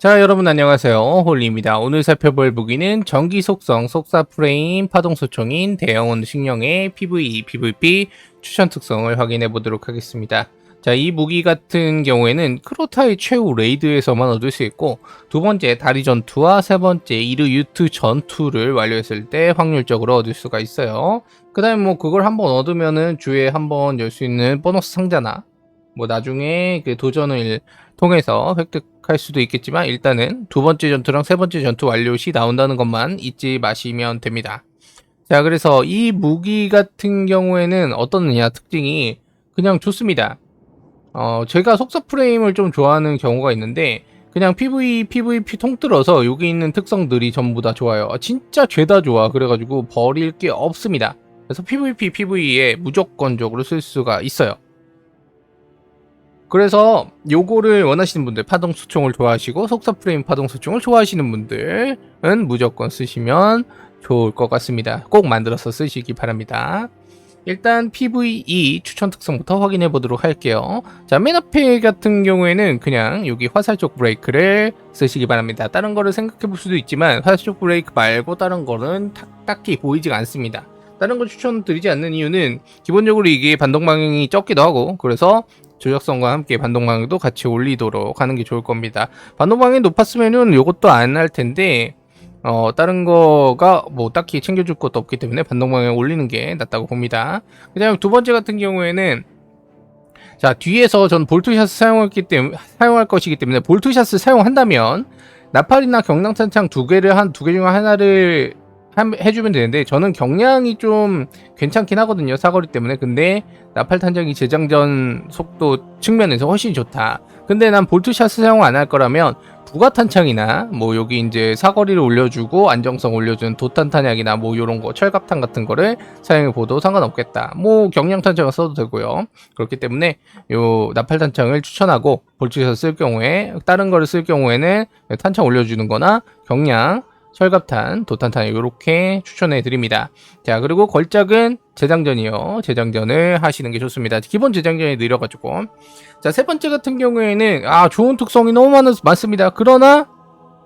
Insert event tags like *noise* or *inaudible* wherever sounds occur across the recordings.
자 여러분 안녕하세요. 홀리입니다. 오늘 살펴볼 무기는 전기 속성 속사 프레임 파동 소총인 대형원 식령의 PVE, PVP 추천 특성을 확인해 보도록 하겠습니다. 자 이 무기 같은 경우에는 크로타의 최후 레이드에서만 얻을 수 있고 두 번째 다리 전투와 세 번째 이르 유트 전투를 완료했을 때 확률적으로 얻을 수가 있어요. 그 다음에 뭐 그걸 한번 얻으면은 주에 한번 열 수 있는 보너스 상자나 뭐 나중에 그 도전을 통해서 획득할 수도 있겠지만 일단은 두 번째 전투랑 세 번째 전투 완료 시 나온다는 것만 잊지 마시면 됩니다. 자, 그래서 이 무기 같은 경우에는 어떻느냐 특징이 그냥 좋습니다. 어, 제가 속사 프레임을 좀 좋아하는 경우가 있는데 그냥 PV, PVP 통틀어서 여기 있는 특성들이 전부 다 좋아요. 아, 진짜 죄다 좋아. 그래가지고 버릴 게 없습니다. 그래서 PVP, PV에 무조건적으로 쓸 수가 있어요. 그래서 요거를 원하시는 분들 파동 수총을 좋아하시고 속사 프레임 파동 수총을 좋아하시는 분들은 무조건 쓰시면 좋을 것 같습니다. 꼭 만들어서 쓰시기 바랍니다. 일단 PVE 추천 특성부터 확인해 보도록 할게요. 자, 맨 앞에 같은 경우에는 그냥 여기 화살 쪽 브레이크를 쓰시기 바랍니다. 다른 거를 생각해 볼 수도 있지만 화살 쪽 브레이크 말고 다른 거는 딱- 딱히 보이지가 않습니다. 다른 거 추천드리지 않는 이유는 기본적으로 이게 반동 방향이 적기도 하고 그래서 조작성과 함께 반동 방향도 같이 올리도록 하는 게 좋을 겁니다. 반동 방향이 높았으면은 요것도 안 할 텐데 어 다른 거가 뭐 딱히 챙겨줄 것도 없기 때문에 반동 방향 올리는 게 낫다고 봅니다. 그 다음 두 번째 같은 경우에는 자 뒤에서 전 볼트샷을 사용했기 때문에 사용할 것이기 때문에 볼트샷을 사용한다면 나팔이나 경량탄창 두 개를 한 두 개 중 하나를 함- 해주면 되는데 저는 경량이 좀 괜찮긴 하거든요 사거리 때문에. 근데 나팔 탄창이 재장전 속도 측면에서 훨씬 좋다. 근데 난 볼트샷을 사용 안 할 거라면 부가 탄창이나 뭐 여기 이제 사거리를 올려주고 안정성 올려주는 도탄 탄약이나 뭐 요런 거 철갑탄 같은 거를 사용해 보도 상관없겠다. 뭐 경량 탄창을 써도 되고요. 그렇기 때문에 요 나팔 탄창을 추천하고 볼트샷 쓸 경우에 다른 거를 쓸 경우에는 탄창 올려주는 거나 경량 철갑탄, 도탄탄 이렇게 추천해 드립니다. 자 그리고 걸작은 재장전이요. 재장전을 하시는 게 좋습니다. 기본 재장전이 느려가지고 자세 번째 같은 경우에는 아 좋은 특성이 너무 많, 많습니다. 그러나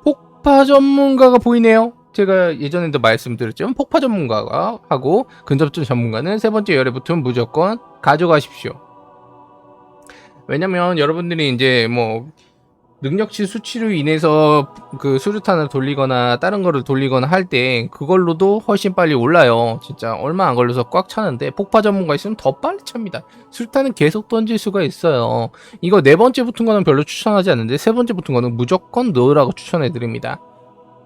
폭파 전문가가 보이네요. 제가 예전에도 말씀드렸지만 폭파 전문가가 하고 근접전 전문가는 세 번째 열에 붙으면 무조건 가져가십시오. 왜냐면 여러분들이 이제 뭐 능력치 수치로 인해서 그 수류탄을 돌리거나 다른 거를 돌리거나 할 때 그걸로도 훨씬 빨리 올라요. 진짜 얼마 안 걸려서 꽉 차는데 폭파 전문가 있으면 더 빨리 찹니다. 수류탄은 계속 던질 수가 있어요. 이거 네 번째 붙은 거는 별로 추천하지 않는데 세 번째 붙은 거는 무조건 넣으라고 추천해 드립니다.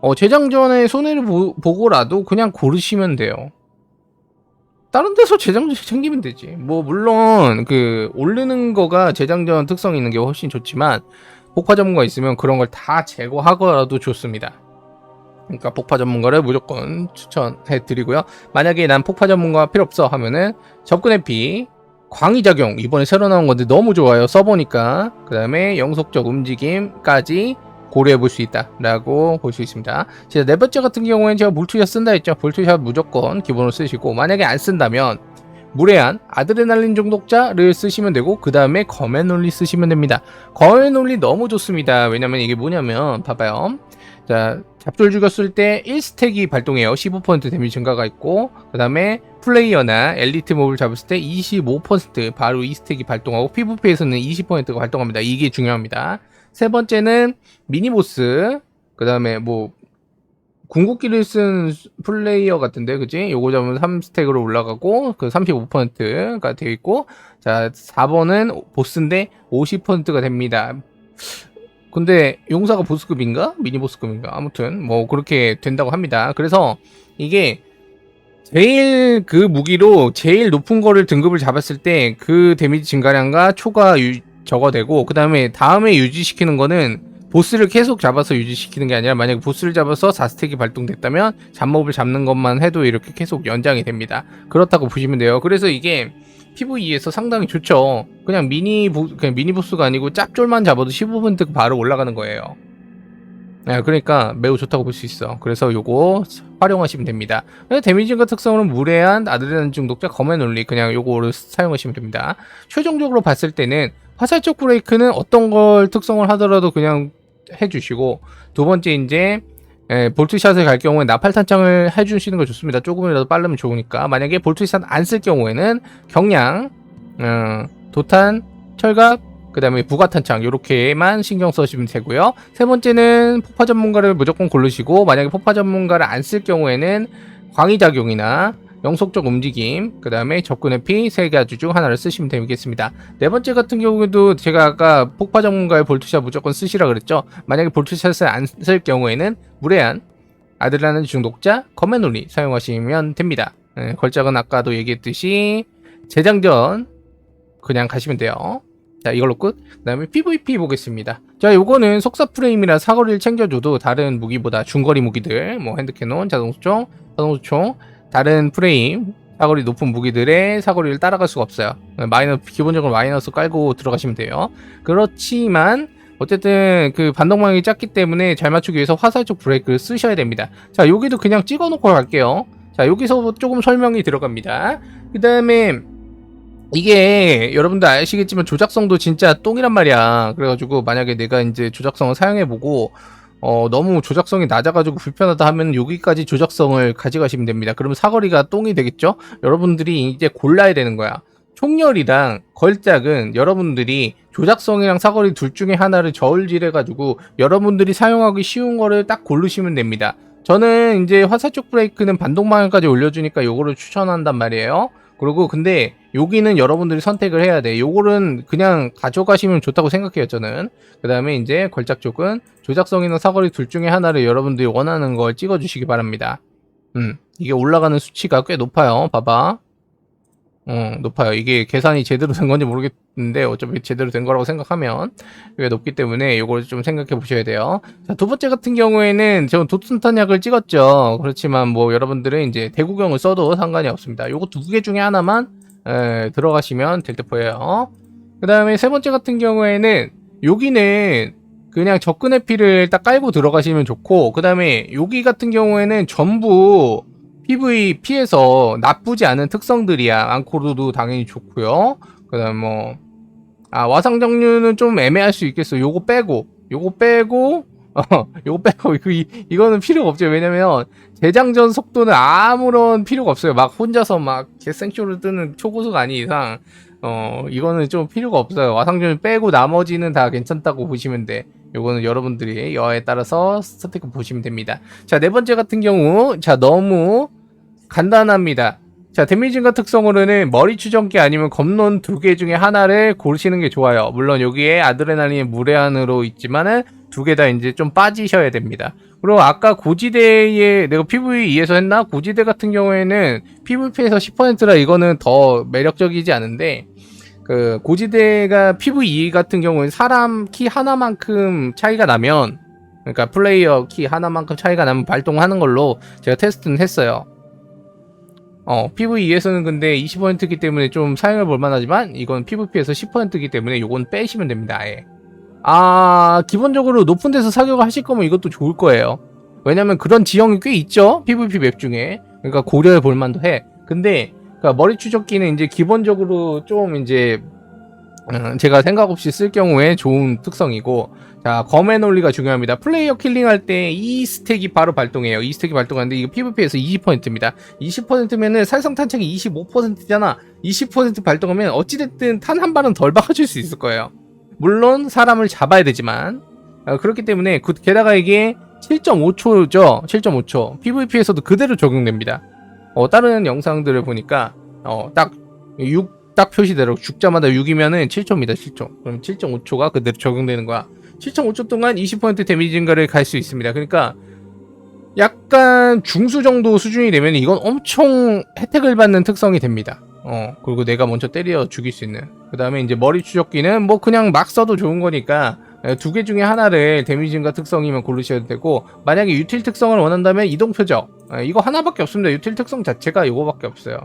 어, 재장전에 손해를 보, 보고라도 그냥 고르시면 돼요. 다른 데서 재장전 챙기면 되지. 뭐 물론 그 오르는 거가 재장전 특성 있는 게 훨씬 좋지만 폭파 전문가 있으면 그런 걸 다 제거하고라도 좋습니다. 그러니까 폭파 전문가를 무조건 추천해 드리고요. 만약에 난 폭파 전문가 필요 없어 하면은 접근 해피 광희 작용 이번에 새로 나온 건데 너무 좋아요. 써보니까 그 다음에 영속적 움직임까지 고려해 볼 수 있다라고 볼 수 있습니다. 제가 네 번째 같은 경우에는 제가 물투샷 쓴다 했죠. 물투샷 무조건 기본으로 쓰시고 만약에 안 쓴다면 무례한 아드레날린 중독자를 쓰시면 되고 그 다음에 논리 쓰시면 됩니다. 논리 너무 좋습니다. 왜냐면 이게 뭐냐면 봐봐요. 자 잡졸 죽였을 때 1스택이 발동해요. 15% 데미지 증가가 있고 그 다음에 플레이어나 엘리트 몹을 잡았을 때 25% 바로 2스택이 발동하고 PVP에서는 20%가 발동합니다. 이게 중요합니다. 세 번째는 미니보스 그 다음에 뭐 궁극기를 쓴 플레이어 같은데, 그지? 요거 잡으면 3스택으로 올라가고, 그 35%가 되어 있고, 자, 4번은 보스인데 50%가 됩니다. 근데 용사가 보스급인가? 미니 보스급인가? 아무튼, 뭐, 그렇게 된다고 합니다. 그래서 이게 제일 그 무기로 제일 높은 거를 등급을 잡았을 때 그 데미지 증가량과 초과 유, 적어되고, 그 다음에 다음에 유지시키는 거는 보스를 계속 잡아서 유지시키는 게 아니라 만약에 보스를 잡아서 4스택이 발동됐다면 잡몹을 잡는 것만 해도 이렇게 계속 연장이 됩니다. 그렇다고 보시면 돼요. 그래서 이게 PVE에서 상당히 좋죠. 그냥 미니 보, 그냥 미니 보스가 아니고 짭쫄만 잡아도 15% 바로 올라가는 거예요. 네, 그러니까 매우 좋다고 볼 수 있어. 그래서 요거 활용하시면 됩니다. 근데 데미지 증가 특성으로는 무례한 아드레날린 중독자 검의 논리 그냥 요거를 사용하시면 됩니다. 최종적으로 봤을 때는 화살적 브레이크는 어떤 걸 특성을 하더라도 그냥 해주시고 두 번째 이제 에, 볼트샷을 갈 경우에 나팔 탄창을 해주시는 거 좋습니다. 조금이라도 빠르면 좋으니까 만약에 볼트샷 안 쓸 경우에는 경량, 어, 도탄, 철갑, 그 다음에 부가탄창 요렇게만 신경 써주시면 되고요. 세 번째는 폭파 전문가를 무조건 고르시고 만약에 폭파 전문가를 안 쓸 경우에는 광의작용이나 영속적 움직임, 그 다음에 접근의 피 세 가지 중 하나를 쓰시면 되겠습니다. 네 번째 같은 경우에도 제가 아까 폭파 전문가의 볼트샷 무조건 쓰시라 그랬죠. 만약에 볼트샷을 안 쓸 경우에는 무례한 아들라는 중독자 검의놀이 사용하시면 됩니다. 예, 걸작은 아까도 얘기했듯이 재장전 그냥 가시면 돼요. 자 이걸로 끝. 그 다음에 PVP 보겠습니다. 자 요거는 속사 프레임이나 사거리를 챙겨줘도 다른 무기보다 중거리 무기들 뭐 핸드캐논, 자동수총, 자동수총 다른 프레임 사거리 높은 무기들의 사거리를 따라갈 수가 없어요. 마이너 기본적으로 마이너스 깔고 들어가시면 돼요. 그렇지만 어쨌든 그 반동망이 작기 때문에 잘 맞추기 위해서 화살적 브레이크를 쓰셔야 됩니다. 자 여기도 그냥 찍어놓고 갈게요. 자 여기서 조금 설명이 들어갑니다. 그 다음에 이게 여러분들 아시겠지만 조작성도 진짜 똥이란 말이야. 그래가지고 만약에 내가 이제 조작성을 사용해보고 어, 너무 조작성이 낮아가지고 불편하다 하면 여기까지 조작성을 가져가시면 됩니다. 그러면 사거리가 똥이 되겠죠? 여러분들이 이제 골라야 되는 거야. 총열이랑 걸작은 여러분들이 조작성이랑 사거리 둘 중에 하나를 저울질해가지고 여러분들이 사용하기 쉬운 거를 딱 고르시면 됩니다. 저는 이제 화살쪽 브레이크는 반동방향까지 올려주니까 요거를 추천한단 말이에요. 그리고 근데 여기는 여러분들이 선택을 해야 돼. 요거는 그냥 가져가시면 좋다고 생각해요, 저는. 그 다음에 이제 걸작 쪽은 조작성이나 사거리 둘 중에 하나를 여러분들이 원하는 걸 찍어주시기 바랍니다. 음, 이게 올라가는 수치가 꽤 높아요. 봐봐. 어, 높아요. 이게 계산이 제대로 된 건지 모르겠는데 어차피 제대로 된 거라고 생각하면 이게 높기 때문에 이걸 좀 생각해 보셔야 돼요. 자, 두 번째 같은 경우에는 저는 도튼탄약을 찍었죠. 그렇지만 뭐 여러분들은 이제 대구경을 써도 상관이 없습니다. 요거 두 개 중에 하나만 에, 들어가시면 될 듯 보여요. 그 다음에 세 번째 같은 경우에는 여기는 그냥 접근의 피를 딱 깔고 들어가시면 좋고 그 다음에 여기 같은 경우에는 전부 PVP에서 나쁘지 않은 특성들이야. 앙코르도 당연히 좋고요. 그다음 뭐 아, 와상 정류는 좀 애매할 수 있겠어. 요거 빼고 요거 빼고 *laughs* 어, 요거 빼고 이, 이거는 필요가 없죠. 왜냐면 재장전 속도는 아무런 필요가 없어요. 막 혼자서 막 개생쇼를 뜨는 초고속 아니 이상 어 이거는 좀 필요가 없어요. 와상정류 빼고 나머지는 다 괜찮다고 보시면 돼. 요거는 여러분들이 여에 따라서 스태틱 보시면 됩니다. 자, 네 번째 같은 경우 자, 너무 간단합니다. 자, 데미징과 특성으로는 머리 추정기 아니면 검론 두 개 중에 하나를 고르시는 게 좋아요. 물론 여기에 아드레날린 무례한으로 있지만은 두 개 다 이제 좀 빠지셔야 됩니다. 그리고 아까 고지대에 내가 PVE에서 했나? 고지대 같은 경우에는 PVP에서 10%라 이거는 더 매력적이지 않은데 그 고지대가 PVE 같은 경우는 사람 키 하나만큼 차이가 나면 그러니까 플레이어 키 하나만큼 차이가 나면 발동하는 걸로 제가 테스트는 했어요. 어, PVE에서는 근데 20%이기 때문에 좀 사용해 볼 만하지만 이건 PVP에서 10%이기 때문에 이건 빼시면 됩니다. 아예. 아, 기본적으로 높은 데서 사격을 하실 거면 이것도 좋을 거예요. 왜냐면 그런 지형이 꽤 있죠. PVP 맵 중에. 그러니까 고려해 볼 만도 해. 근데 그러니까 머리 추적기는 이제 기본적으로 좀 이제 음, 제가 생각 없이 쓸 경우에 좋은 특성이고 자 검의 논리가 중요합니다. 플레이어 킬링할 때 이 스택이 바로 발동해요. 이 스택이 발동하는데 이거 PVP에서 20%입니다. 20%면은 살성 탄창이 25%잖아. 20% 발동하면 어찌됐든 탄 한 발은 덜 박아줄 수 있을 거예요. 물론 사람을 잡아야 되지만 어, 그렇기 때문에 그, 게다가 이게 7.5초죠. 7.5초. PVP에서도 그대로 적용됩니다. 어, 다른 영상들을 보니까 어, 딱 6, 딱 표시대로 죽자마다 6이면은 7초입니다. 7초. 그럼 7.5초가 그대로 적용되는 거야. 7.5초 동안 20% 데미지 증가를 갈 수 있습니다. 그러니까 약간 중수 정도 수준이 되면 이건 엄청 혜택을 받는 특성이 됩니다. 어, 그리고 내가 먼저 때려 죽일 수 있는. 그 다음에 이제 머리 추적기는 뭐 그냥 막 써도 좋은 거니까 두 개 중에 하나를 데미지 증가 특성이면 고르셔도 되고 만약에 유틸 특성을 원한다면 이동 표적 이거 하나밖에 없습니다. 유틸 특성 자체가 이거밖에 없어요.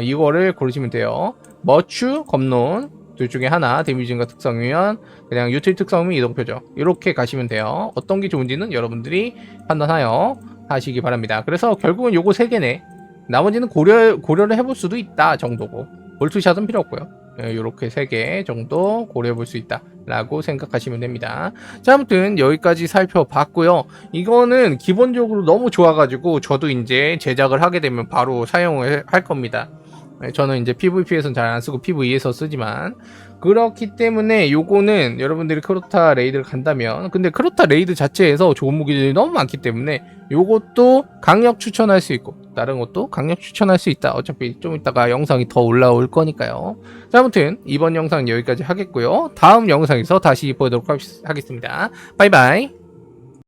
이거를 고르시면 돼요. 머추, 검론 둘 중에 하나 데미지인가 특성이면 그냥 유틸 특성이면 이동표죠. 이렇게 가시면 돼요. 어떤 게 좋은지는 여러분들이 판단하여 하시기 바랍니다. 그래서 결국은 요거 세 개네. 나머지는 고려 고려를 해볼 수도 있다 정도고 볼트샷은 필요 없고요. 이렇게 세 개 정도 고려해 볼 수 있다 라고 생각하시면 됩니다. 자, 아무튼 여기까지 살펴봤고요. 이거는 기본적으로 너무 좋아가지고 저도 이제 제작을 하게 되면 바로 사용을 할 겁니다. 네, 저는 이제 PVP에서는 잘 안 쓰고 PVE에서 쓰지만 그렇기 때문에 요거는 여러분들이 크로타 레이드를 간다면 근데 크로타 레이드 자체에서 좋은 무기들이 너무 많기 때문에 요것도 강력 추천할 수 있고 다른 것도 강력 추천할 수 있다. 어차피 좀 이따가 영상이 더 올라올 거니까요. 자 아무튼 이번 영상 여기까지 하겠고요. 다음 영상에서 다시 보도록 하겠습니다. 바이바이